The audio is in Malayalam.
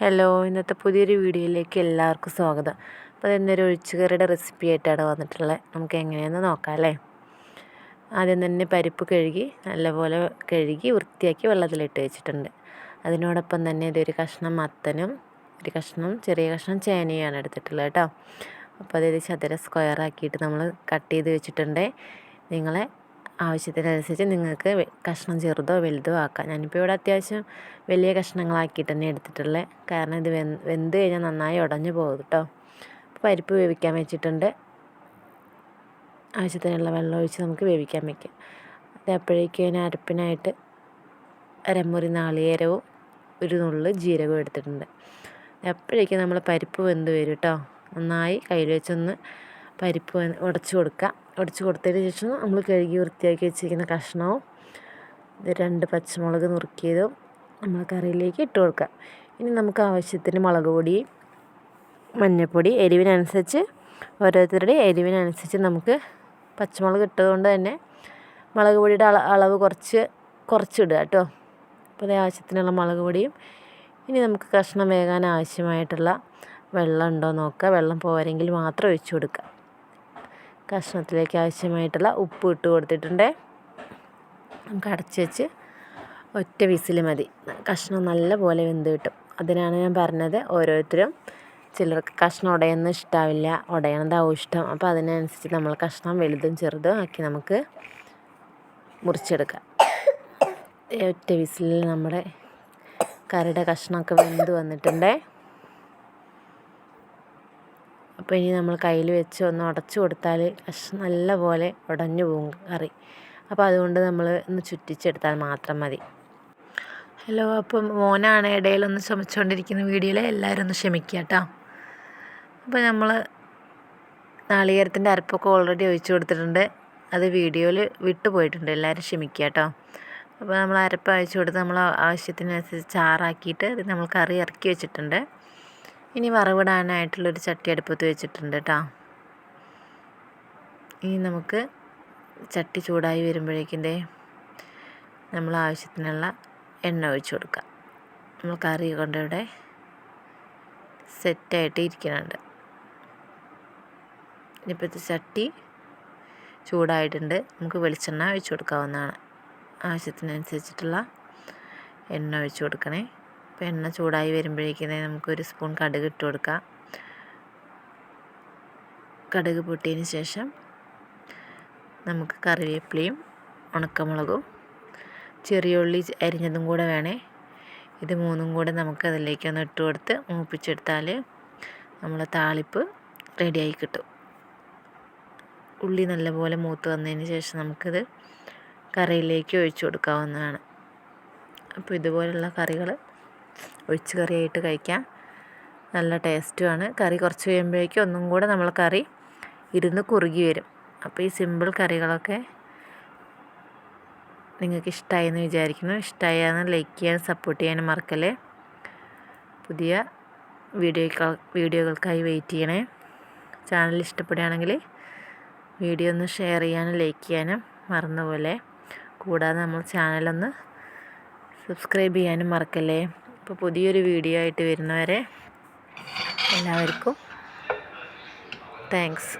ഹലോ ഇന്നത്തെ പുതിയൊരു വീഡിയോയിലേക്ക് എല്ലാവർക്കും സ്വാഗതം. അപ്പോൾ ഇന്നൊരു ഒഴിച്ചുകറിയുടെ റെസിപ്പി ആയിട്ടാണ് വന്നിട്ടുള്ളത്. നമുക്ക് എങ്ങനെയാണെന്ന് നോക്കാം അല്ലേ? ആദ്യം തന്നെ പരിപ്പ് കഴുകി നല്ലപോലെ കഴുകി വൃത്തിയാക്കി വെള്ളത്തിലിട്ട് വെച്ചിട്ടുണ്ട്. അതിനോടൊപ്പം തന്നെ ഇതൊരു കഷ്ണം മത്തനും ഒരു കഷ്ണം ചെറിയ കഷ്ണം ചേനയാണ് എടുത്തിട്ടുള്ളത് കേട്ടോ. അപ്പോൾ അതായത് ചതുര സ്ക്വയർ ആക്കിയിട്ട് നമ്മൾ കട്ട് ചെയ്ത് വെച്ചിട്ടുണ്ട്. നിങ്ങളെ ആവശ്യത്തിനനുസരിച്ച് നിങ്ങൾക്ക് കഷ്ണം ചെറുതോ വലുതോ ആക്കാം. ഞാനിപ്പോൾ ഇവിടെ അത്യാവശ്യം വലിയ കഷ്ണങ്ങളാക്കിയിട്ട് തന്നെ എടുത്തിട്ടുള്ളത് കാരണം ഇത് വെന്ത് കഴിഞ്ഞാൽ നന്നായി ഉടഞ്ഞു പോകും കേട്ടോ പരിപ്പ് വേവിക്കാൻ വെച്ചിട്ടുണ്ട്. ആവശ്യത്തിനുള്ള വെള്ളം ഒഴിച്ച് നമുക്ക് വേവിക്കാൻ വയ്ക്കാം അത് അപ്പോഴേക്കും അതിന് അരപ്പിനായിട്ട് അരമുറി നാളികേരവും ഒരു നുള്ളു ജീരകവും എടുത്തിട്ടുണ്ട്. അപ്പോഴേക്കും നമ്മൾ പരിപ്പ് വെന്ത് വരും കേട്ടോ നന്നായി കയ്യിൽ വെച്ചൊന്ന് പരിപ്പ് ഉടച്ചു കൊടുക്കുക. ഉടച്ചു കൊടുത്തതിന് ശേഷം നമ്മൾ കഴുകി വൃത്തിയാക്കി വെച്ചിരിക്കുന്ന കഷ്ണവും രണ്ട് പച്ചമുളക് നുറുക്കിയതും നമ്മൾ കറിയിലേക്ക് ഇട്ട് കൊടുക്കുക. ഇനി നമുക്ക് ആവശ്യത്തിന് മുളക് പൊടി മഞ്ഞൾപ്പൊടി എരിവിനനുസരിച്ച് ഓരോരുത്തരുടെ എരിവിനനുസരിച്ച് നമുക്ക് പച്ചമുളക് ഇട്ടതുകൊണ്ട് തന്നെ മുളക് പൊടിയുടെ അളവ് കുറച്ച് കുറച്ചിടുക കേട്ടോ. അപ്പോൾ ആവശ്യത്തിനുള്ള മുളക് പൊടിയും ഇനി നമുക്ക് കഷ്ണം വേകാൻ ആവശ്യമായിട്ടുള്ള വെള്ളം ഉണ്ടോ നോക്കുക. വെള്ളം പോരെങ്കിൽ മാത്രം ഒഴിച്ചു കൊടുക്കുക. കഷ്ണത്തിലേക്ക് ആവശ്യമായിട്ടുള്ള ഉപ്പ് ഇട്ട് കൊടുത്തിട്ടുണ്ട്. നമുക്ക് അടച്ച് വെച്ച് ഒറ്റ വിസിൽ മതി. കഷ്ണം നല്ല പോലെ വെന്ത് കിട്ടും. അതിനാണ് ഞാൻ പറഞ്ഞത് ഓരോരുത്തരും ചിലർക്ക് കഷ്ണം ഉടയുന്ന ഇഷ്ടാവില്ല ഉടയണതാവും ഇഷ്ടം. അപ്പോൾ അതിനനുസരിച്ച് നമ്മൾ കഷ്ണം വലുതും ചെറുതും ആക്കി നമുക്ക് മുറിച്ചെടുക്കാം. ഒറ്റ വിസിലിൽ നമ്മുടെ കറിയുടെ കഷ്ണമൊക്കെ വെന്ത് വന്നിട്ടുണ്ടേ. അപ്പോൾ ഇനി നമ്മൾ കയ്യിൽ വെച്ച് ഒന്ന് ഉടച്ചു കൊടുത്താൽ നല്ല പോലെ ഉടഞ്ഞു പോകും കറി. അപ്പോൾ അതുകൊണ്ട് നമ്മൾ ഒന്ന് ചുറ്റിച്ചെടുത്താൽ മാത്രം മതി. ഹലോ അപ്പം മോനാണ് ഇടയിലൊന്ന് ചുമച്ചുകൊണ്ടിരിക്കുന്ന വീഡിയോയിൽ എല്ലാവരും ഒന്ന് ക്ഷമിക്കുക കേട്ടോ. അപ്പോൾ നമ്മൾ നാളികേരത്തിന്റെ അരപ്പൊക്കെ ഓൾറെഡി ഒഴിച്ചു കൊടുത്തിട്ടുണ്ട്. അത് വീഡിയോയിൽ വിട്ടുപോയിട്ടുണ്ട് എല്ലാവരും ക്ഷമിക്കുക കേട്ടോ. അപ്പോൾ നമ്മൾ അരപ്പ് അഴിച്ചു കൊടുത്ത് നമ്മൾ ആവശ്യത്തിനനുസരിച്ച് ചാറാക്കിയിട്ട് നമ്മൾ കറി ഇറക്കി വെച്ചിട്ടുണ്ട്. ഇനി വറവിടാനായിട്ടുള്ളൊരു ചട്ടി അടുപ്പത്ത് വെച്ചിട്ടുണ്ട് കേട്ടോ ഇനി നമുക്ക് ചട്ടി ചൂടായി വരുമ്പോഴേക്കിന്റെ നമ്മൾ ആവശ്യത്തിനുള്ള എണ്ണ ഒഴിച്ചു കൊടുക്കാം. നമ്മൾ കറി കൊണ്ടിവിടെ സെറ്റായിട്ട് ഇരിക്കുന്നുണ്ട്. ഇനിയിപ്പോഴത്തെ ചട്ടി ചൂടായിട്ടുണ്ട്. നമുക്ക് വെളിച്ചെണ്ണ ഒഴിച്ചു കൊടുക്കാവുന്നതാണ്. ആവശ്യത്തിനനുസരിച്ചിട്ടുള്ള എണ്ണ ഒഴിച്ചു കൊടുക്കണേ. അപ്പോൾ എണ്ണ ചൂടായി വരുമ്പോഴേക്കും നമുക്കൊരു സ്പൂൺ കടുക് ഇട്ട് കൊടുക്കാം. കടുക് പൊട്ടിയതിന് ശേഷം നമുക്ക് കറിവേപ്പിലയും ഉണക്കമുളകും ചെറിയ ഉള്ളി അരിഞ്ഞതും കൂടെ വേണേ. ഇത് മൂന്നും കൂടെ നമുക്ക് അതിലേക്കൊന്ന് ഇട്ട് കൊടുത്ത് മൂപ്പിച്ചെടുത്താൽ നമ്മൾ താളിപ്പ് റെഡിയായി കിട്ടും. ഉള്ളി നല്ലപോലെ മൂത്ത് വന്നതിന് ശേഷം നമുക്കിത് കറിയിലേക്ക് ഒഴിച്ചു കൊടുക്കാവുന്നതാണ്. അപ്പോൾ ഇതുപോലുള്ള കറികൾ ഒഴിച്ച് കറിയായിട്ട് കഴിക്കാം. നല്ല ടേസ്റ്റുമാണ്. കറി കുറച്ച് കഴിയുമ്പോഴേക്കും ഒന്നും കൂടെ നമ്മൾ കറി ഇരുന്ന് കുറുകി വരും. അപ്പോൾ ഈ സിമ്പിൾ കറികളൊക്കെ നിങ്ങൾക്ക് ഇഷ്ടമായി എന്ന് വിചാരിക്കുന്നു. ഇഷ്ടമായെന്ന് ലൈക്ക് ചെയ്യാനും സപ്പോർട്ട് ചെയ്യാനും മറക്കല്ലേ. പുതിയ വീഡിയോ വീഡിയോകൾക്കായി വെയിറ്റ് ചെയ്യണേ. ചാനൽ ഇഷ്ടപ്പെടുകയാണെങ്കിൽ വീഡിയോ ഒന്ന് ഷെയർ ചെയ്യാനും ലൈക്ക് ചെയ്യാനും മറന്നുപോലെ കൂടാതെ നമ്മൾ ചാനലൊന്ന് സബ്സ്ക്രൈബ് ചെയ്യാനും മറക്കല്ലേ. അപ്പോൾ പുതിയൊരു വീഡിയോ ആയിട്ട് വരുന്നവരെ എല്ലാവർക്കും താങ്ക്സ്